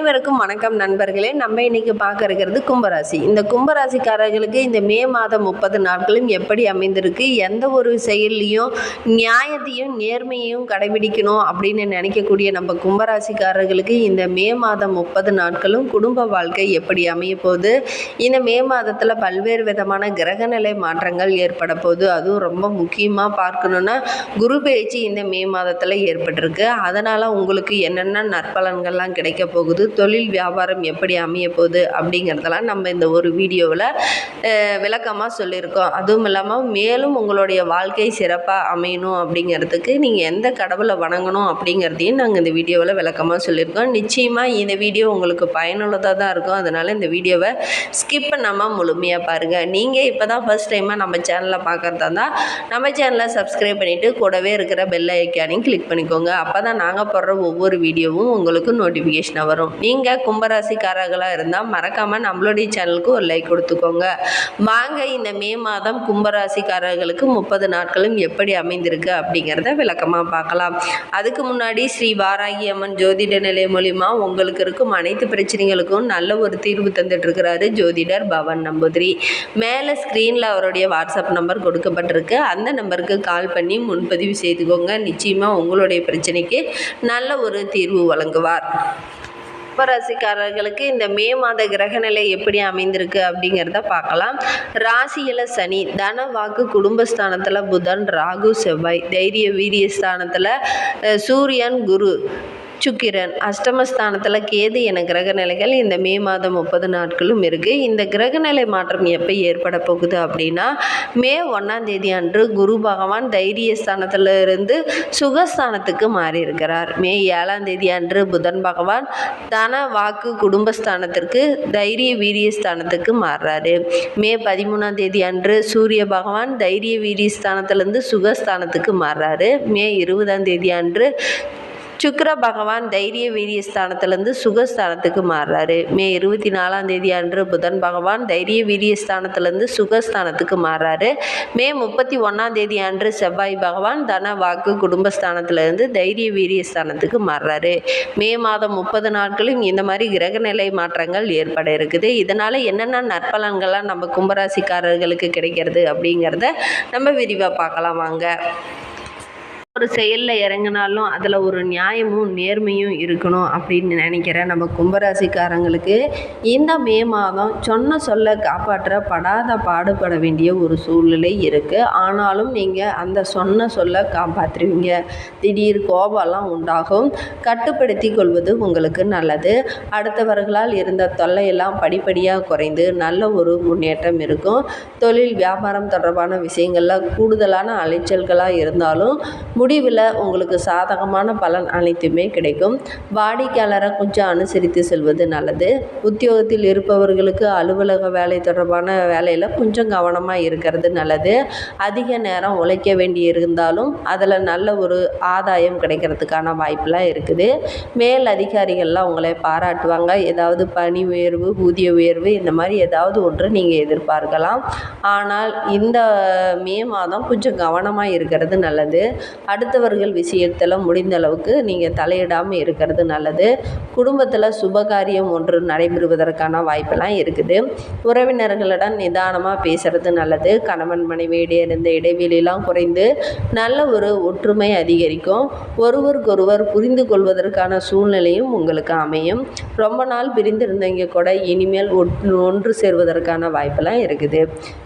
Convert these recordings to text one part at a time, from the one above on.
அனைவருக்கும் வணக்கம் நண்பர்களே. நம்ம இன்னைக்கு பார்க்க இருக்கிறது கும்பராசி. இந்த கும்பராசிக்காரர்களுக்கு இந்த மே மாதம் முப்பது நாட்களும் எப்படி அமைந்திருக்கு? எந்த ஒரு செயல்லையும் நியாயத்தையும் நேர்மையையும் கடைபிடிக்கணும் அப்படின்னு நினைக்கக்கூடிய நம்ம கும்பராசிக்காரர்களுக்கு இந்த மே மாதம் முப்பது நாட்களும் குடும்ப வாழ்க்கை எப்படி அமைய போகுது? இந்த மே மாதத்தில் பல்வேறு விதமான கிரகநிலை மாற்றங்கள் ஏற்பட போகுது. அதுவும் ரொம்ப முக்கியமாக பார்க்கணுன்னா குரு பயிற்சி இந்த மே மாதத்தில் ஏற்பட்டிருக்கு. அதனால் உங்களுக்கு என்னென்ன நற்பலன்கள்லாம் கிடைக்க போகுது? தொழில் வியாபாரம் எப்படி அமைய போகுது அப்படிங்கிறதெல்லாம் நம்ம இந்த ஒரு வீடியோவில் விளக்கமாக சொல்லியிருக்கோம். அதுவும் இல்லாமல் மேலும் உங்களுடைய வாழ்க்கை சிறப்பாக அமையணும் அப்படிங்கிறதுக்கு நீங்கள் எந்த கடவுளை வணங்கணும் அப்படிங்கிறதையும் நாங்கள் இந்த வீடியோவில் விளக்கமாக சொல்லியிருக்கோம். நிச்சயமாக இந்த வீடியோ உங்களுக்கு பயனுள்ளதாக தான் இருக்கும். அதனால் இந்த வீடியோவை ஸ்கிப் பண்ணாமல் முழுமையாக பாருங்கள் நீங்கள் இப்போ தான் ஃபஸ்ட் டைமாக நம்ம சேனலை பார்க்குறதா இருந்தால் நம்ம சேனலை சப்ஸ்கிரைப் பண்ணிவிட்டு கூடவே இருக்கிற பெல் ஐக்கானையும் கிளிக் பண்ணிக்கோங்க. அப்போ தான் நாங்கள் போடுற ஒவ்வொரு வீடியோவும் உங்களுக்கு நோட்டிஃபிகேஷனாக வரும். நீங்கள் கும்பராசிக்காரர்களாக இருந்தால் மறக்காமல் நம்மளுடைய சேனலுக்கு ஒரு லைக் கொடுத்துக்கோங்க. வாங்க இந்த மே மாதம் கும்பராசிக்காரர்களுக்கு முப்பது நாட்களும் எப்படி அமைந்திருக்கு அப்படிங்கிறத விளக்கமாக பார்க்கலாம். அதுக்கு முன்னாடி ஸ்ரீ வாராகி அம்மன் ஜோதிட நிலையம் மூலிமா உங்களுக்கு இருக்கும் அனைத்து பிரச்சனைகளுக்கும் நல்ல ஒரு தீர்வு தந்துட்டுருக்கிறாரு ஜோதிடர் பவன் நம்பூதிரி. மேலே ஸ்க்ரீனில் அவருடைய வாட்ஸ்அப் நம்பர் கொடுக்கப்பட்டிருக்கு. அந்த நம்பருக்கு கால் பண்ணி முன்பதிவு செய்துக்கோங்க. நிச்சயமாக உங்களுடைய பிரச்சனைக்கு நல்ல ஒரு தீர்வு வழங்குவார். கும்பராசிக்காரர்களுக்கு இந்த மே மாத கிரகநிலை எப்படி அமைந்திருக்கு அப்படிங்கிறத பார்க்கலாம். ராசியில் சனி தன வாக்கு குடும்பஸ்தானத்தில் புதன் ராகு செவ்வாய் தைரிய வீரிய ஸ்தானத்தில் சூரியன் குரு. சுக்கிரன். அஷ்டமஸ்தானத்தில் கேது என கிரக நிலைகள் இந்த மே மாதம் முப்பது நாட்களும் இருக்குது இந்த கிரகநிலை மாற்றம் எப்போ ஏற்பட போகுது அப்படின்னா மே ஒன்றாம் தேதி அன்று குரு பகவான் தைரிய ஸ்தானத்தில் இருந்து சுகஸ்தானத்துக்கு மாறியிருக்கிறார். மே ஏழாம் தேதி அன்று புதன் பகவான் தன வாக்கு குடும்பஸ்தானத்திற்கு தைரிய வீரிய ஸ்தானத்துக்கு மாறுறாரு. மே பதிமூணாம் தேதி அன்று சூரிய பகவான் தைரிய வீரிய ஸ்தானத்திலேருந்து சுகஸ்தானத்துக்கு மாறுறாரு. மே இருபதாம் தேதி அன்று சுக்கர பகவான் தைரிய வீரிய ஸ்தானத்திலேருந்து சுகஸ்தானத்துக்கு மாறுறாரு. மே இருபத்தி நாலாம் தேதி அன்று புதன் பகவான் தைரிய வீரிய ஸ்தானத்திலேருந்து சுகஸ்தானத்துக்கு மாறுறாரு. மே முப்பத்தி ஒன்றாம் தேதி அன்று செவ்வாய் பகவான் தன வாக்கு குடும்பஸ்தானத்திலேருந்து தைரிய வீரிய ஸ்தானத்துக்கு மாறுறாரு. மே மாதம் முப்பது நாட்களும் இந்த மாதிரி கிரகநிலை மாற்றங்கள் ஏற்பட இருக்குது. இதனால் என்னென்ன நற்பலன்கள்லாம் நம்ம கும்பராசிக்காரர்களுக்கு கிடைக்கிறது அப்படிங்கிறத நம்ம விரிவாக பார்க்கலாம் வாங்க. ஒரு செயலில் இறங்கினாலும் அதில் ஒரு நியாயமும் நேர்மையும் இருக்கணும் அப்படின்னு நினைக்கிற நம்ம கும்பராசிக்காரங்களுக்கு இந்த மே மாதம் சொன்ன சொல்ல காப்பாற்ற படாத பாடுபட வேண்டிய ஒரு சூழ்நிலை இருக்குது ஆனாலும் நீங்கள் அந்த சொன்ன சொல்ல காப்பாற்றுவீங்க. திடீர் கோபம்லாம் உண்டாகும். கட்டுப்படுத்தி கொள்வது உங்களுக்கு நல்லது. அடுத்தவர்களால் இருந்த தொல்லையெல்லாம் படிப்படியாக குறைந்து நல்ல ஒரு முன்னேற்றம் இருக்கும். தொழில் வியாபாரம் தொடர்பான விஷயங்களில் கூடுதலான அலைச்சல்களாக இருந்தாலும் முடிவில் உங்களுக்கு சாதகமான பலன் அனைத்துமே கிடைக்கும். வாடிக்கையாளரை கொஞ்சம் அனுசரித்து செல்வது நல்லது. உத்தியோகத்தில் இருப்பவர்களுக்கு அலுவலக வேலை தொடர்பான வேலையில் கொஞ்சம் கவனமாக இருக்கிறது நல்லது. அதிக நேரம் உழைக்க வேண்டி இருந்தாலும் அதில் நல்ல ஒரு ஆதாயம் கிடைக்கிறதுக்கான வாய்ப்பெலாம் இருக்குது. மேல் அதிகாரிகள்லாம் உங்களை பாராட்டுவாங்க. ஏதாவது பணி உயர்வு ஊதிய உயர்வு இந்த மாதிரி ஏதாவது ஒன்று நீங்கள் எதிர்பார்க்கலாம். ஆனால் இந்த மே மாதம் கொஞ்சம் கவனமாக இருக்கிறது நல்லது. அடுத்தவர்கள் விஷயத்தில் முடிந்த அளவுக்கு நீங்கள் தலையிடாமல் இருக்கிறது நல்லது. குடும்பத்தில் சுபகாரியம் ஒன்று நடைபெறுவதற்கான வாய்ப்பெல்லாம் இருக்குது. உறவினர்களிடம் நிதானமாக பேசுகிறது நல்லது. கணவன் மனைவியிடையே இருந்த இடைவெளியெல்லாம் குறைந்து நல்ல ஒரு ஒற்றுமை அதிகரிக்கும். ஒருவருக்கொருவர் புரிந்து கொள்வதற்கான சூழ்நிலையும் உங்களுக்கு அமையும். ரொம்ப நாள் பிரிந்திருந்தவங்க கூட இனிமேல் ஒன்று ஒன்று சேர்வதற்கான வாய்ப்பெல்லாம் இருக்குது.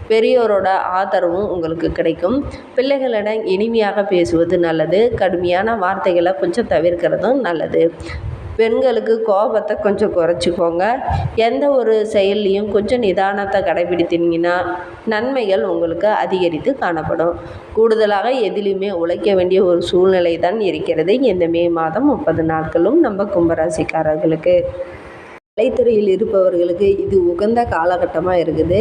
பெரியோரோட ஆதரவும் உங்களுக்கு கிடைக்கும். பிள்ளைகளிடம் இனிமையாக பேசுவது நல்லது. கடுமையான வார்த்தைகளை கொஞ்சம் தவிர்க்கிறதும் நல்லது. பெண்களுக்கு கோபத்தை கொஞ்சம் குறைச்சிக்கோங்க. எந்த ஒரு செயல்லையும் கொஞ்சம் நிதானத்தை கடைபிடித்தீங்கன்னா நன்மைகள் உங்களுக்கு அதிகரித்து காணப்படும். கூடுதலாக எதிலையுமே உழைக்க வேண்டிய ஒரு சூழ்நிலை தான் இருக்கிறது. இந்த மே மாதம் முப்பது நாட்களும் நம்ம கும்பராசிக்காரர்களுக்கு. கலைத்துறையில் இருப்பவர்களுக்கு இது உகந்த காலகட்டமாக இருக்குது.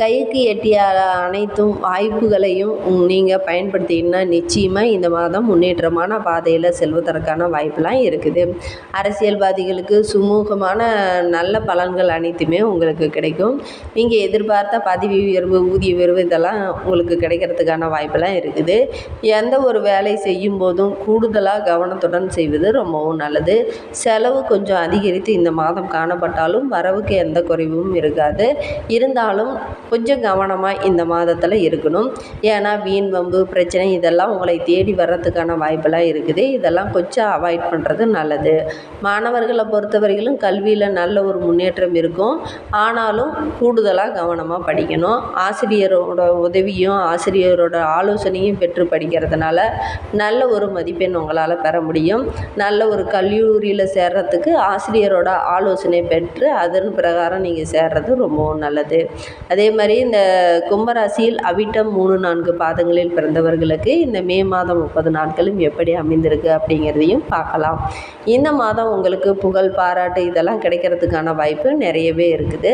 கைக்கு எட்டிய அனைத்தும் வாய்ப்புகளையும் நீங்கள் பயன்படுத்திங்கன்னா நிச்சயமாக இந்த மாதம் முன்னேற்றமான பாதையில் செல்வதற்கான வாய்ப்பெலாம் இருக்குது. அரசியல்வாதிகளுக்கு சுமூகமான நல்ல பலன்கள் அனைத்துமே உங்களுக்கு கிடைக்கும். நீங்கள் எதிர்பார்த்த பதவி உயர்வு ஊதிய உயர்வு இதெல்லாம் உங்களுக்கு கிடைக்கிறதுக்கான வாய்ப்பெல்லாம் இருக்குது. எந்த ஒரு வேலை செய்யும் போதும் கூடுதலாக கவனத்துடன் செய்வது ரொம்பவும் நல்லது. செலவு கொஞ்சம் அதிகரித்து இந்த மாதம் காணப்பட்டாலும் வரவுக்கு எந்த குறைவும் இருக்காது. இருந்தாலும் கொஞ்சம் கவனமாக இந்த மாதத்தில் இருக்கணும். ஏன்னா வீண் வம்பு பிரச்சனை இதெல்லாம் உங்களை தேடி வர்றதுக்கான வாய்ப்பெல்லாம் இருக்குது. இதெல்லாம் கொஞ்சம் அவாய்ட் பண்ணுறது நல்லது. மாணவர்களை பொறுத்தவரையிலும் கல்வியில் நல்ல ஒரு முன்னேற்றம் இருக்கும். ஆனாலும் கூடுதலாக கவனமாக படிக்கணும். ஆசிரியரோட உதவியும் ஆசிரியரோட ஆலோசனையும் பெற்று படிக்கிறதுனால நல்ல ஒரு மதிப்பெண் உங்களால் பெற முடியும். நல்ல ஒரு கல்லூரியில் சேர்றதுக்கு ஆசிரியரோட ஆலோசனை பெற்று அதன் பிரகாரம் நீங்கள் சேர்றது ரொம்பவும் நல்லது. அதே மாதிரி இந்த கும்பராசியில் அவிட்டம் மூணு நான்கு பாதங்களில் பிறந்தவர்களுக்கு இந்த மே மாதம் முப்பது நாட்களும் எப்படி அமைந்திருக்கு அப்படிங்கிறதையும் பார்க்கலாம். இந்த மாதம் உங்களுக்கு புகழ் பாராட்டு இதெல்லாம் கிடைக்கிறதுக்கான வாய்ப்பு நிறையவே இருக்குது.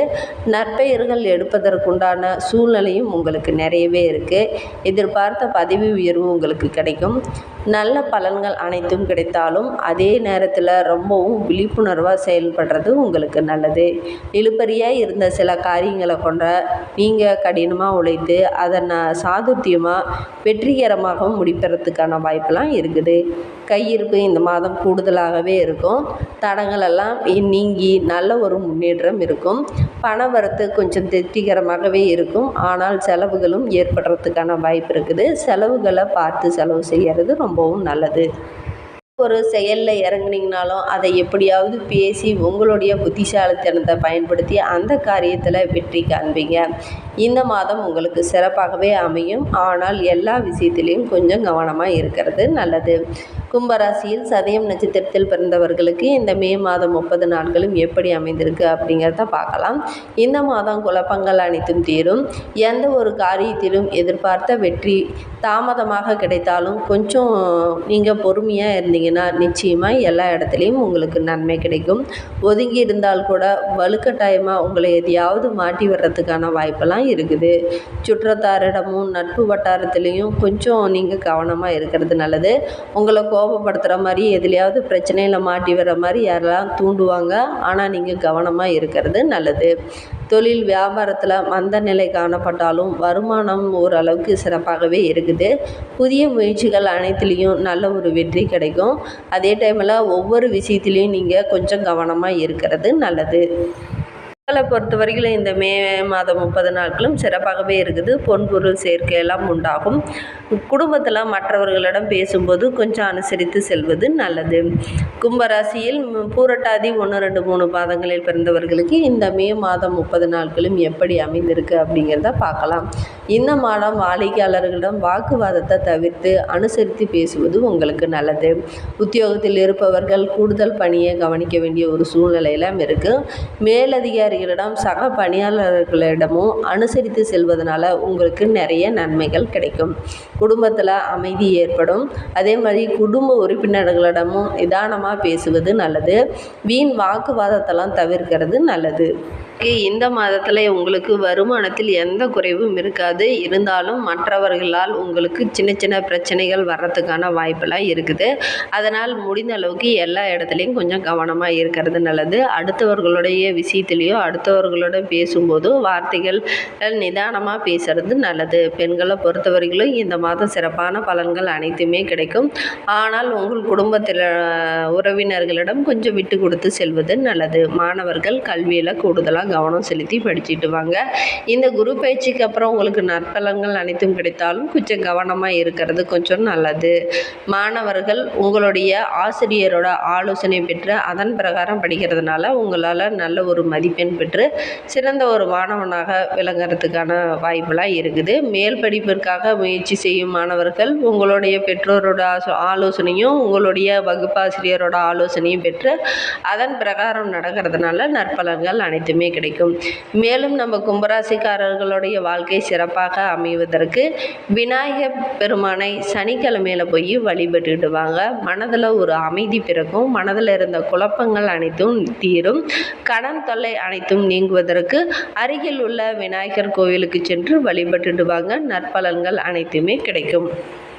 நற்பெயர்கள் எடுப்பதற்குண்டான சூழ்நிலையும் உங்களுக்கு நிறையவே இருக்குது எதிர்பார்த்த பதவி உயர்வு உங்களுக்கு கிடைக்கும். நல்ல பலன்கள் அனைத்தும் கிடைத்தாலும் அதே நேரத்தில் ரொம்பவும் விழிப்புணர்வாக செயல்படுறது உங்களுக்கு நல்லது. இழுபறியாக இருந்த சில காரியங்களை கொண்ட நீங்கள் கடினமாக உழைத்து அதை நான் சாதுர்த்தியமாக வெற்றிகரமாக முடிப்பதற்கான வாய்ப்பெல்லாம் இருக்குது. கையிருப்பு இந்த மாதம் கூடுதலாகவே இருக்கும். தடங்கள் எல்லாம் நீங்கி நல்ல ஒரு முன்னேற்றம் இருக்கும். பண வரத்து கொஞ்சம் திருப்திகரமாகவே இருக்கும். ஆனால் செலவுகளும் ஏற்படுறதுக்கான வாய்ப்பு இருக்குது. செலவுகளை பார்த்து செலவு செய்கிறது ரொம்ப ரொம்பவும் நல்லது. ஒரு செயலில் இறங்குனீங்கனாலும் அதை எப்படியாவது பேசி உங்களுடைய புத்திசாலித்தனத்தை பயன்படுத்தி அந்த காரியத்தில் வெற்றி காண்பீங்க இந்த மாதம் உங்களுக்கு சிறப்பாகவே அமையும். ஆனால் எல்லா விஷயத்திலையும் கொஞ்சம் கவனமாக இருக்கிறது நல்லது. கும்பராசியில் சதயம் நட்சத்திரத்தில் பிறந்தவர்களுக்கு இந்த மே மாதம் முப்பது நாட்களும் எப்படி அமைந்திருக்கு அப்படிங்கிறத பார்க்கலாம். இந்த மாதம் குழப்பங்கள் அனைத்தும் தீரும். எந்த ஒரு காரியத்திலும் எதிர்பார்த்த வெற்றி தாமதமாக கிடைத்தாலும் கொஞ்சம் நீங்கள் பொறுமையாக இருந்தீங்கன்னா நிச்சயமாக எல்லா இடத்துலையும் உங்களுக்கு நன்மை கிடைக்கும். ஒதுங்கி இருந்தால் கூட வலுக்கட்டாயமாக உங்களை எதையாவது மாட்டி வர்றதுக்கான வாய்ப்பெல்லாம் இருக்குது. சுற்றத்தாரிடமும் நட்பு வட்டாரத்துலேயும் கொஞ்சம் நீங்கள் கவனமாக இருக்கிறது நல்லது. உங்களை கோபப்படுத்துகிற மாதிரி எதுலையாவது பிரச்சனையில் மாட்டி வர மாதிரி யாரெல்லாம் தூண்டுவாங்க ஆனால் நீங்கள் கவனமாக இருக்கிறது நல்லது. தொழில் வியாபாரத்தில் மந்த நிலை காணப்பட்டாலும் வருமானம் ஓரளவுக்கு சிறப்பாகவே இருக்குது. புதிய முயற்சிகள் அனைத்துலேயும் நல்ல ஒரு வெற்றி கிடைக்கும். அதே டைமில் ஒவ்வொரு விஷயத்துலையும் நீங்கள் கொஞ்சம் கவனமாக இருக்கிறது நல்லது. மக்களை பொறுத்த வரையிலும் இந்த மே மாதம் முப்பது நாட்களும் சிறப்பாகவே இருக்குது. பொன்பொருள் சேர்க்கையெல்லாம் உண்டாகும். குடும்பத்தில் மற்றவர்களிடம் பேசும்போது கொஞ்சம் அனுசரித்து செல்வது நல்லது. கும்பராசியில் பூரட்டாதி ஒன்று ரெண்டு மூணு மாதங்களில் பிறந்தவர்களுக்கு இந்த மே மாதம் முப்பது நாட்களும் எப்படி அமைந்திருக்கு அப்படிங்கிறத பார்க்கலாம். இந்த மாதம் வாடிக்கையாளர்களிடம் வாக்குவாதத்தை தவிர்த்து அனுசரித்து பேசுவது உங்களுக்கு நல்லது. உத்தியோகத்தில் இருப்பவர்கள் கூடுதல் பணியை கவனிக்க வேண்டிய ஒரு சூழ்நிலையெல்லாம் இருக்குது மேலதிகாரி அதிகாரிகளிடம் சக பணியாளர்களிடமும் அனுசரித்து செல்வதனால உங்களுக்கு நிறைய நன்மைகள் கிடைக்கும். குடும்பத்தில் அமைதி ஏற்படும். அதே மாதிரி குடும்ப உறுப்பினர்களிடமும் நிதானமாக பேசுவது நல்லது. வீண் வாக்குவாதத்தெல்லாம் தவிர்க்கிறது நல்லது. இந்த மாதத்தில் உங்களுக்கு வருமானத்தில் எந்த குறைவும் இருக்காது. இருந்தாலும் மற்றவர்களால் உங்களுக்கு சின்ன சின்ன பிரச்சனைகள் வர்றதுக்கான வாய்ப்பெல்லாம் இருக்குது. அதனால் முடிந்த அளவுக்கு எல்லா இடத்துலையும் கொஞ்சம் கவனமாக இருக்கிறது நல்லது. அடுத்தவர்களுடைய விஷயத்துலையோ அடுத்தவர்களோட பேசும்போது வார்த்தைகள் நிதானமாக பேசுகிறது நல்லது. பெண்களை பொறுத்தவரையிலும் இந்த மாதம் சிறப்பான பலன்கள் அனைத்துமே கிடைக்கும். ஆனால் உங்கள் குடும்பத்தில் உறவினர்களிடம் கொஞ்சம் விட்டு கொடுத்து செல்வது நல்லது. மாணவர்கள் கல்வியில் கூடுதலாக கவனம் செலுத்தி படிச்சுட்டு வாங்க. இந்த குரு பயிற்சிக்கு அப்புறம் உங்களுக்கு நற்பலங்கள் அனைத்தும் கிடைத்தாலும் கொஞ்சம் கவனமாக இருக்கிறது கொஞ்சம் நல்லது. மாணவர்கள் உங்களுடைய ஆசிரியரோட ஆலோசனை பெற்று அதன் பிரகாரம் படிக்கிறதுனால உங்களால் நல்ல ஒரு மதிப்பெண் பெற்று சிறந்த ஒரு மாணவனாக விளங்குறதுக்கான வாய்ப்பெல்லாம் இருக்குது. மேல் படிப்பிற்காக முயற்சி செய்யும் மாணவர்கள் உங்களுடைய பெற்றோரோட ஆலோசனையும் உங்களுடைய வகுப்பாசிரியரோட ஆலோசனையும் பெற்று அதன் பிரகாரம் நடக்கிறதுனால நற்பலன்கள் அனைத்துமே கிடைக்கும். மேலும் நம்ம கும்பராசிக்காரர்களுடைய வாழ்க்கை சிறப்பாக அமைவதற்கு விநாயகர் பெருமானை சனிக்கிழமையில் போய் வழிபட்டுட்டு வாங்க. மனதில் ஒரு அமைதி பிறக்கும். மனதில் இருந்த குழப்பங்கள் அனைத்தும் தீரும். கடன் தொல்லை அனைத்தும் நீங்குவதற்கு அருகில் உள்ள விநாயகர் கோவிலுக்கு சென்று வழிபட்டுட்டு வாங்க. நற்பலன்கள் அனைத்துமே கிடைக்கும்.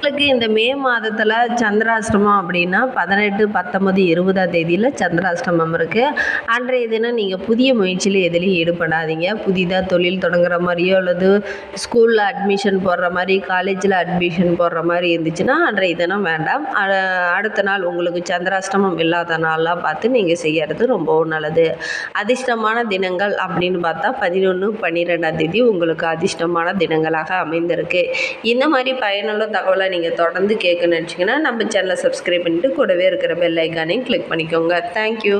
உங்களுக்கு இந்த மே மாதத்தில் சந்திராஷ்டமம் அப்படின்னா பதினெட்டு பத்தொம்பது இருபதாம் தேதியில் சந்திராஷ்டமம் இருக்குது அன்றைய தினம் நீங்கள் புதிய முயற்சியில் எதுலேயும் ஈடுபடாதீங்க. புதிதாக தொழில் தொடங்குற மாதிரியோ அல்லது ஸ்கூலில் அட்மிஷன் போடுற மாதிரி காலேஜில் அட்மிஷன் போடுற மாதிரி இருந்துச்சுன்னா அன்றைய தினம் வேண்டாம். அடுத்த நாள் உங்களுக்கு சந்திராஷ்டமம் இல்லாத நாளாக பார்த்து நீங்கள் செய்யறது ரொம்பவும் நல்லது. அதிர்ஷ்டமான தினங்கள் அப்படின்னு பார்த்தா பதினொன்று பன்னிரெண்டாம் தேதி உங்களுக்கு அதிர்ஷ்டமான தினங்களாக அமைந்திருக்கு. இந்த மாதிரி பயனுள்ள தகவலை நீங்கள் தொடர்ந்து கேட்க நினச்சிங்கன்னா நம்ம சேனலை சப்ஸ்கிரைப் பண்ணிட்டு கூடவே இருக்கிற பெல் ஐக்கானையும் கிளிக் பண்ணிக்கோங்க. தேங்க்யூ